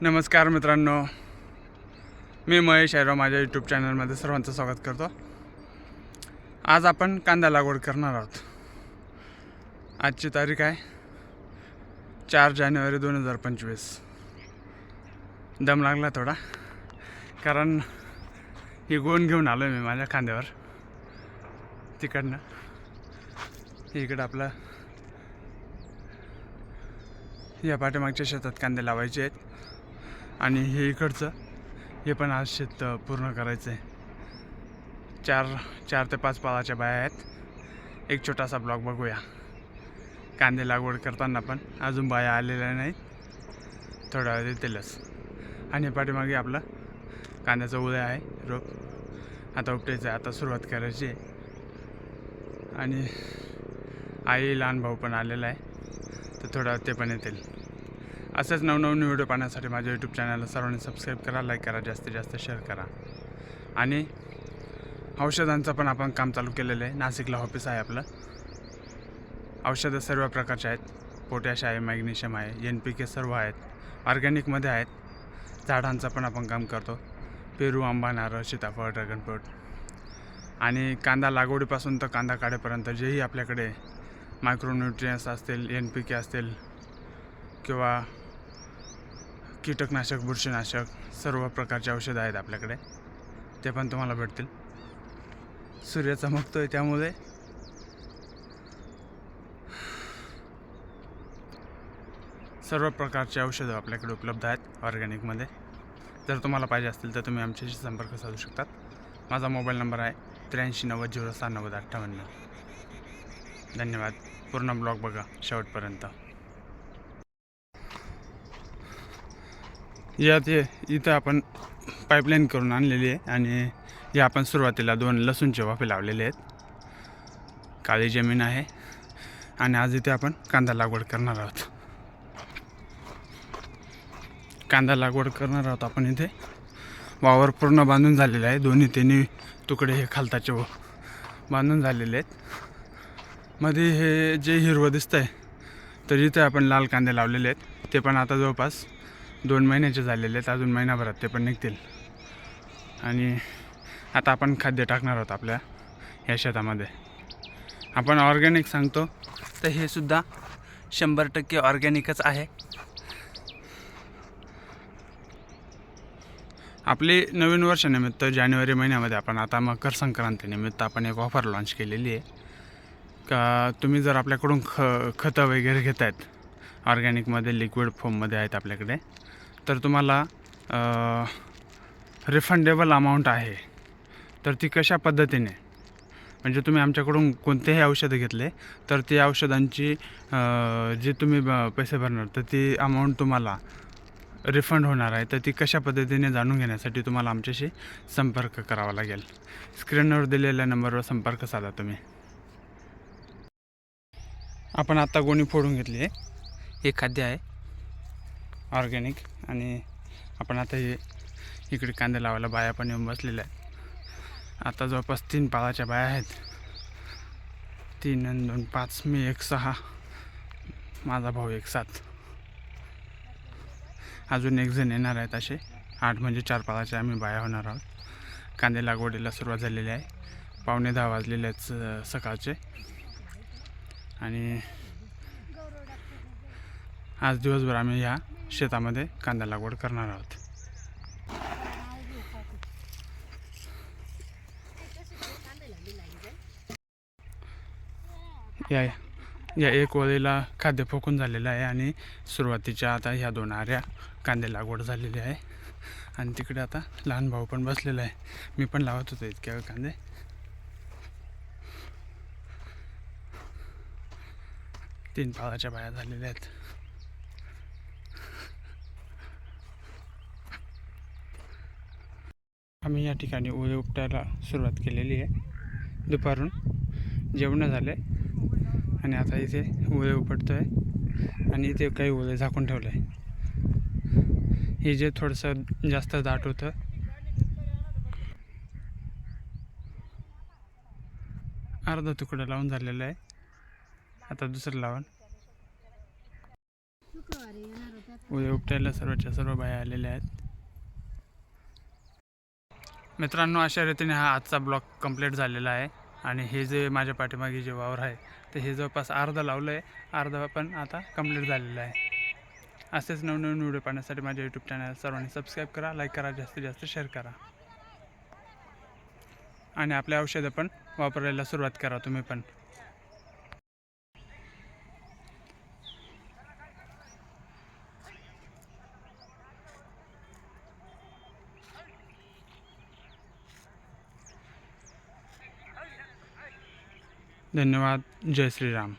नमस्कार मित्रांनो. मी महेश आयराव माझ्या यूट्यूब चॅनलमध्ये सर्वांचं स्वागत करतो. आज आपण कांदा लागवड करणार आहोत. आजची तारीख आहे चार जानेवारी दोन हजार पंचवीस. दम लागला थोडा कारण ही गोण घेऊन आलो आहे मी माझ्या खांद्यावर. तिकडनं इकडं आपलं या पाठीमागच्या शेतात कांदे लावायचे आहेत. आणि हे इकडचं. हे पण आज शेत पूर्ण करायचं आहे चार चार ते पाच पालाच्या बाया आहेत. एक छोटासा ब्लॉग बघूया. कांदे लागवड करताना पण अजून बाया आलेल्या नाहीत. थोड्या वेळ येतीलच आणि पाठीमागे आपलं कांद्याचं उदय आहे रोप. आता उपटायचं आहे आता सुरुवात करायची आहे. आणि आई लहान भाऊ पण आलेला आहे. तर थोडा ते पण येतील. असंच नवनवीन व्हिडिओ पाहण्यासाठी माझ्या यूट्यूब चॅनलला सर्वांनी सबस्क्राईब करा लाईक करा जास्तीत जास्त शेअर करा. आणि औषधांचं पण आपण काम चालू केलेलं आहे. नाशिकला ऑफिस आहे आपलं. औषधं सर्व प्रकारचे आहेत. पोटॅश आहे मॅग्नेशियम आहे एन पी के सर्व आहेत. ऑर्गॅनिकमध्ये आहेत. झाडांचं पण आपण काम करतो. पेरू आंबा नारळ सीताफळ ड्रॅगन फ्रूट आणि कांदा लागवडीपासून तर कांदा काढेपर्यंत जेही आपल्याकडे मायक्रोन्युट्रियन्स असतील एन पी के असतील किंवा कीटकनाशक बुरशीनाशक सर्व प्रकारचे औषधं आहेत आपल्याकडे. ते पण तुम्हाला भेटतील. सूर्य आहे त्यामुळे. सर्व प्रकारचे औषधं आपल्याकडे उपलब्ध आहेत ऑर्गॅनिकमध्ये. जर तुम्हाला पाहिजे असतील तर तुम्ही आमच्याशी संपर्क साधू शकतात. माझा मोबाईल नंबर आहे त्र्याऐंशी नव्वद झिरो सहा नव्वद अठ्ठावन्न. धन्यवाद. पूर्ण ब्लॉग बघा शेवटपर्यंत. यात हे इथं आपण पाईपलाईन करून आणलेली आहे आणि या आपण सुरुवातीला दोन लसूणचे वाफे लावलेले आहेत. काळी जमीन आहे आणि आज इथे आपण कांदा लागवड करणार आहोत. कांदा लागवड करणार आहोत आपण इथे. वावर पूर्ण बांधून झालेलं आहे. दोन्ही तिन्ही तुकडे हे खालताचे व- बांधून झालेले आहेत. मध्ये हे जे हिरवं दिसतंय तर इथे आपण लाल कांदे लावलेले आहेत. ते पण आता जवळपास दोन महिन्याचे झालेले आहेत. अजून महिनाभरात ते पण निघतील. आणि आता आपण खाद्य टाकणार आहोत आपल्या ह्या शेतामध्ये. आपण ऑर्गॅनिक सांगतो तर हे सुद्धा शंभर टक्के ऑर्गॅनिकच आहे. आपली नवीन वर्षानिमित्त जानेवारी महिन्यामध्ये आपण आता मकर संक्रांतीनिमित्त आपण एक ऑफर लॉन्च केलेली आहे. का तुम्ही जर आपल्याकडून ख खतं वगैरे घेत आहेत ऑर्गॅनिकमध्ये लिक्विड फॉर्ममध्ये आहेत आपल्याकडे तर तुम्हाला रिफंडेबल अमाऊंट आहे. तर ती कशा पद्धतीने? म्हणजे तुम्ही आमच्याकडून कोणतेही औषधं घेतले तर ती औषधांची जे तुम्ही ब- पैसे भरणार तर ती अमाऊंट तुम्हाला रिफंड होणार आहे. तर ती कशा पद्धतीने जाणून घेण्यासाठी तुम्हाला आमच्याशी संपर्क करावा लागेल. स्क्रीनवर दिलेल्या नंबरवर संपर्क साधा तुम्ही. आपण आत्ता गोणी फोडून घेतली आहे. हे खाद्य आहे. ऑर्गॅनिक. आणि आपण आता हे इकडे कांदे लावायला बाया पण येऊन बसलेल्या आहेत. आता जवळपास तीन पाळाच्या बाया आहेत. तीन आणि दोन पाच मी एक सहा माझा भाऊ एक सात. अजून एक जण येणार आहेत असे. आठ म्हणजे चार पाळाचे आम्ही बाया होणार आहोत. कांदे लागवडीला सुरुवात झालेली आहे. पावणे दहा वाजलेले आहेत स- सकाळचे. आणि आज दिवसभर आम्ही ह्या शेतामध्ये कांदा लागवड करणार आहोत. या या एक ओळीला खाद्य फोकून झालेलं आहे आणि सुरुवातीच्या आता ह्या दोन आऱ्या कांदे लागवड झालेली आहे. आणि तिकडे आता लहान भाऊ पण बसलेला आहे. मी पण लावत होतो इतक्या वेळ कांदे. तीन पाळाच्या बाया झालेल्या आहेत. आम्ही या ठिकाणी ओळे उपटायला सुरुवात केलेली आहे. दुपारून जेवणं झाले आणि आता इथे ओळे उपटतो आहे आणि इथे काही ओळे झाकून ठेवलं आहे हे जे थोडंसं जास्त दाट होतं. अर्धा तुकडा लावून झालेला आहे. आता दुसरं लावून. शुक्रवारी उद्या उपटायला सर्वच्या सर्व बाया आलेल्या आहेत. मित्रांनो अशा रीतीने हा आजचा ब्लॉक कंप्लीट झालेला आहे. आणि हे जे माझ्या पाठीमागे जे वावर आहे ते हे जवळपास अर्धा लावलं आहे अर्धा पण आता कंप्लीट झालेलं आहे. असेच नवनवीन व्हिडिओ पाहण्यासाठी माझ्या यूट्यूब चॅनल सर्वांनी सबस्क्राईब करा लाईक करा जास्तीत जास्त शेअर करा. आणि आपल्या औषधं पण वापरायला सुरुवात करा तुम्ही पण. धन्यवाद. जय श्रीराम.